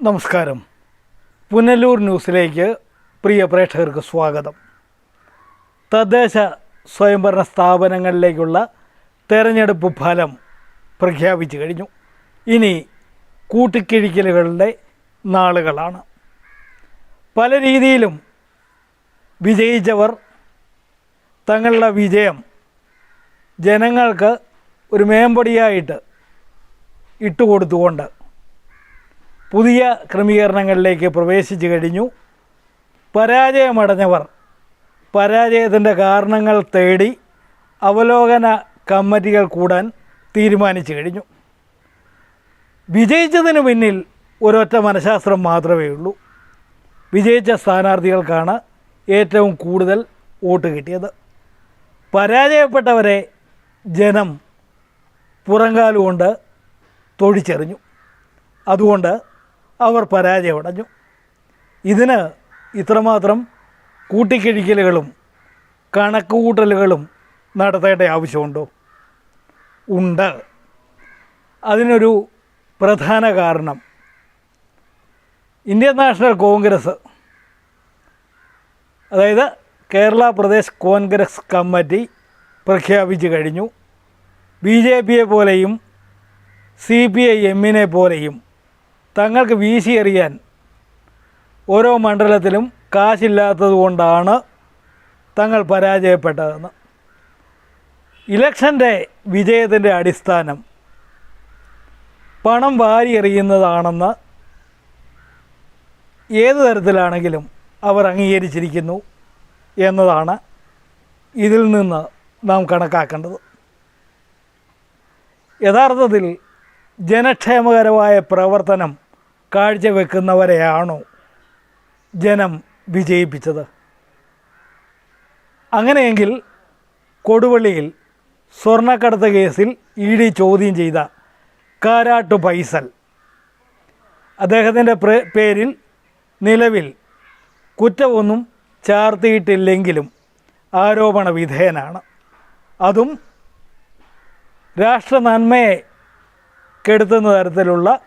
നമസ്കാരം. പുനലൂർ ന്യൂസിലേക്ക് പ്രിയ പ്രേക്ഷകർക്ക് സ്വാഗതം. തദ്ദേശ സ്വയംഭരണ സ്ഥാപനങ്ങളിലേക്കുള്ള തെരഞ്ഞെടുപ്പ് ഫലം പ്രഖ്യാപിച്ചു കഴിഞ്ഞു. ഇനി കൂട്ടിക്കിഴിക്കലുകളുടെ നാളുകളാണ്. പല രീതിയിലും വിജയിച്ചവർ തങ്ങളുടെ വിജയം ജനങ്ങൾക്ക് ഒരു മേമ്പടിയായിട്ട് ഇട്ടുകൊടുത്തുകൊണ്ട് പുതിയ ക്രമീകരണങ്ങളിലേക്ക് പ്രവേശിച്ചു കഴിഞ്ഞു. പരാജയമടഞ്ഞവർ പരാജയത്തിന്റെ കാരണങ്ങൾ തേടി അവലോകന കമ്മിറ്റികൾ കൂടാൻ തീരുമാനിച്ചു കഴിഞ്ഞു. വിജയിച്ചതിന് പിന്നിൽ ഒരൊറ്റ മനഃശാസ്ത്രം മാത്രമേ ഉള്ളൂ. വിജയിച്ച സ്ഥാനാർത്ഥികൾക്കാണ് ഏറ്റവും കൂടുതൽ വോട്ട് കിട്ടിയത്. പരാജയപ്പെട്ടവരെ ജനം പുറങ്കാലുകൊണ്ട് തൊഴിച്ചെറിഞ്ഞു. അതുകൊണ്ട് അവർ പരാജയമടഞ്ഞു. ഇതിന് ഇത്രമാത്രം കൂട്ടിക്കിഴിക്കലുകളും കണക്കുകൂട്ടലുകളും നടത്തേണ്ട ആവശ്യമുണ്ടോ? ഉണ്ട്. അതിനൊരു പ്രധാന കാരണം. ഇന്ത്യൻ നാഷണൽ കോൺഗ്രസ് അതായത് കേരള പ്രദേശ് കോൺഗ്രസ് കമ്മിറ്റി പ്രഖ്യാപിച്ചു കഴിഞ്ഞു. ബി ജെ പിയെ പോലെയും സി പി ഐ എമ്മിനെ പോലെയും തങ്ങൾക്ക് വീശിയെറിയാൻ ഓരോ മണ്ഡലത്തിലും കാശില്ലാത്തത് കൊണ്ടാണ് തങ്ങൾ പരാജയപ്പെട്ടതെന്ന്. ഇലക്ഷന്റെ വിജയത്തിന്റെ അടിസ്ഥാനം പണം വാരിയെറിയുന്നതാണെന്ന് ഏത് തരത്തിലാണെങ്കിലും അവർ അംഗീകരിച്ചിരിക്കുന്നു എന്നതാണ് ഇതിൽ നിന്ന് നാം കണക്കാക്കേണ്ടത്. യഥാർത്ഥത്തിൽ ജനക്ഷേമകരമായ പ്രവർത്തനം കാഴ്ചവെക്കുന്നവരെയാണോ ജനം വിജയിപ്പിച്ചത്? അങ്ങനെയെങ്കിൽ കൊടുവള്ളിയിൽ സ്വർണക്കടത്ത് കേസിൽ ഇ ഡി ചോദ്യം ചെയ്ത കാരാട്ടു പൈസൽ. അദ്ദേഹത്തിന്റെ പേരിൽ നിലവിൽ കുറ്റമൊന്നും ചാർത്തിയിട്ടില്ലെങ്കിലും ആരോപണ വിധേയനാണ്. അതും രാഷ്ട്ര നന്മയെ കെടുത്തുന്ന തരത്തിലുള്ള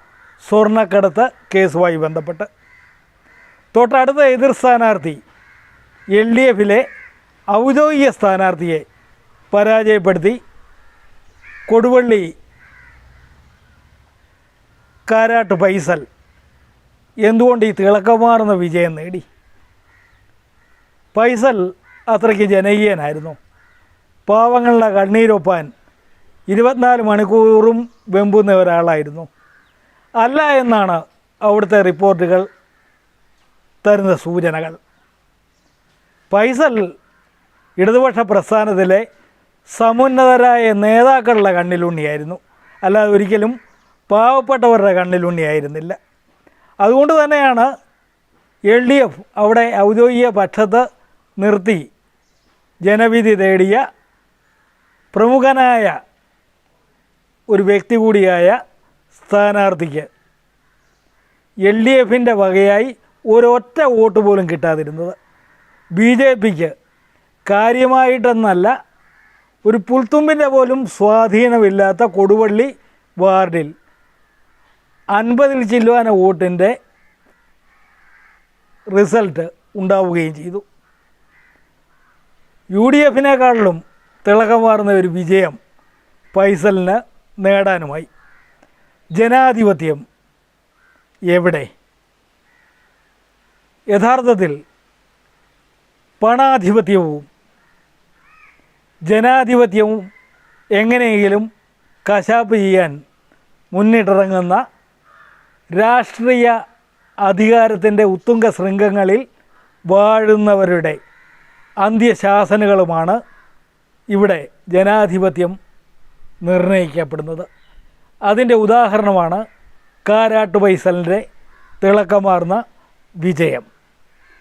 സ്വർണക്കടത്ത് കേസുമായി ബന്ധപ്പെട്ട്. തൊട്ടടുത്ത എതിർ സ്ഥാനാർത്ഥി എൽ ഡി എഫിലെ ഔദ്യോഗിക സ്ഥാനാർത്ഥിയെ പരാജയപ്പെടുത്തി. കൊടുവള്ളി കാരാട്ട് പൈസൽ എന്തുകൊണ്ട് ഈ തിളക്കമാർന്ന വിജയം നേടി? പൈസൽ അത്രയ്ക്ക് ജനകീയനായിരുന്നു. പാവങ്ങളുടെ കണ്ണീരൊപ്പാൻ ഇരുപത്തിനാല് മണിക്കൂറും വെമ്പുന്ന ഒരാളായിരുന്നു. അല്ല എന്നാണ് അവിടുത്തെ റിപ്പോർട്ടുകൾ തരുന്ന സൂചനകൾ. പൈസൽ ഇടതുപക്ഷ പ്രസ്ഥാനത്തിലെ സമുന്നതരായ നേതാക്കളുടെ കണ്ണിലുണ്ണിയായിരുന്നു. അല്ലാതെ ഒരിക്കലും പാവപ്പെട്ടവരുടെ കണ്ണിലുണ്ണിയായിരുന്നില്ല. അതുകൊണ്ട് തന്നെയാണ് എൽ ഡി എഫ് അവിടെ ഔദ്യോഗിക പക്ഷത്ത് നിർത്തി ജനവിധി തേടിയ പ്രമുഖനായ ഒരു വ്യക്തി കൂടിയായ സ്ഥാനാർത്ഥിക്ക് എൽ ഡി എഫിന്റെ വകയായി ഒരൊറ്റ വോട്ട് പോലും കിട്ടാതിരുന്നത്. ബി ജെ പിക്ക് കാര്യമായിട്ടെന്നല്ല ഒരു പുൽത്തുമ്പിന്റെ പോലും സ്വാധീനമില്ലാത്ത കൊടുവള്ളി വാർഡിൽ അൻപതിൽ ചില്ലുവാന വോട്ടിന്റെ റിസൾട്ട് ഉണ്ടാവുകയും ചെയ്തു. യു ഡി എഫിനേക്കാളിലും തിളക്കമാർന്ന ഒരു വിജയം ഫൈസലിന് നേടാനുമായി. ജനാധിപത്യം എവിടെ? യഥാർത്ഥത്തിൽ പണാധിപത്യവും ജനാധിപത്യവും എങ്ങനെയെങ്കിലും കശാപ്പ് ചെയ്യാൻ മുന്നിട്ടിറങ്ങുന്ന രാഷ്ട്രീയ അധികാരത്തിന്റെ ഉത്തുംഗ ശൃംഗങ്ങളിൽ വാഴുന്നവരുടെ അന്ത്യശാസനകളുമാണ് ഇവിടെ ജനാധിപത്യം നിർണയിക്കപ്പെടുന്നത്. അതിന്റെ ഉദാഹരണമാണ് കാരാട്ട് പൈസലിന്റെ തിളക്കമാർന്ന വിജയം.